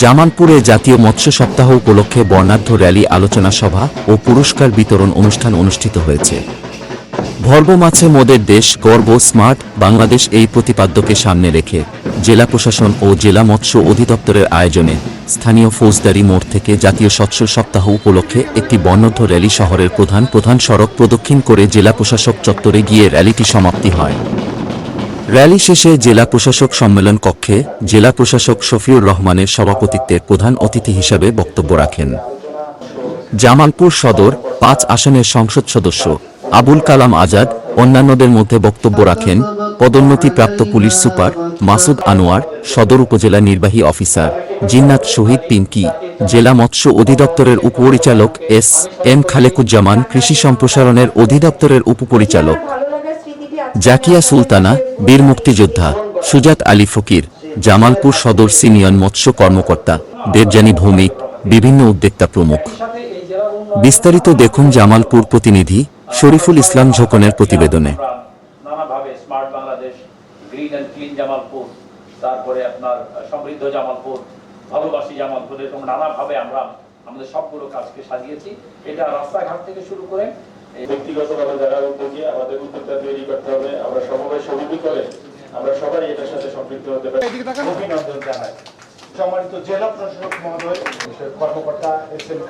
জামালপুরে জাতীয় মৎস্য সপ্তাহ উপলক্ষে বর্ণাঢ্য র্যালি, আলোচনা সভা ও পুরস্কার বিতরণ অনুষ্ঠান অনুষ্ঠিত হয়েছে। ভর্ব মাছে মোদের দেশ, গর্ব, স্মার্ট বাংলাদেশ এই প্রতিপাদ্যকে সামনে রেখে জেলা প্রশাসন ও জেলা মৎস্য অধিদপ্তরের আয়োজনে স্থানীয় ফৌজদারি মোড় থেকে জাতীয় স্বচ্ছ সপ্তাহ উপলক্ষে একটি বর্ণাঢ্য র্যালি শহরের প্রধান প্রধান সড়ক প্রদক্ষিণ করে জেলা প্রশাসক চত্বরে গিয়ে র্যালিটি সমাপ্তি হয়। র্যালি শেষে জেলা প্রশাসক সম্মেলন কক্ষে জেলা প্রশাসক শফিউর রহমানের সভাপতিত্বে প্রধান অতিথি হিসাবে বক্তব্য রাখেন। জামালপুর সদর পাঁচ আসনের সংসদ সদস্য আবুল কালাম আজাদ, অন্যান্যদের মধ্যে বক্তব্য রাখেন পদোন্নতিপ্রাপ্ত পুলিশ সুপার মাসুদ আনোয়ার, সদর উপজেলা নির্বাহী অফিসার জিন্নাত শহীদ পিঙ্কি, জেলা মৎস্য অধিদপ্তরের উপপরিচালক এস এম খালেকুজ্জামান, কৃষি সম্প্রসারণের অধিদপ্তরের উপপরিচালক জাকিয়া সুলতানা, বীর মুক্তিযোদ্ধা সুজাত আলী ফকির, জামালপুর সদর সিনিয়র মৎস্য কর্মকর্তা, দেবযানী ভৌমিক, বিভিন্ন উদ্যোক্তা প্রমুখ। বিস্তারিত দেখুন জামালপুর প্রতিনিধি শরীফুল ইসলাম ঝোকনের প্রতিবেদনে। আমাদের সবগুলো কাজকে সাজিয়েছি। এটা রাস্তাঘাট থেকে শুরু করে ব্যক্তিগতভাবে যারা উদ্যোগী আমাদের উদ্যোগটা তৈরি করতে হবে। আমরা সমবায় সমিতি করে আমরা সবাই এটার সাথে সম্পৃক্ত হতে পারি। অভিনন্দন জানাই। সম্মানিত জেলা প্রশাসক মহোদয় কর্মকর্তা এস এম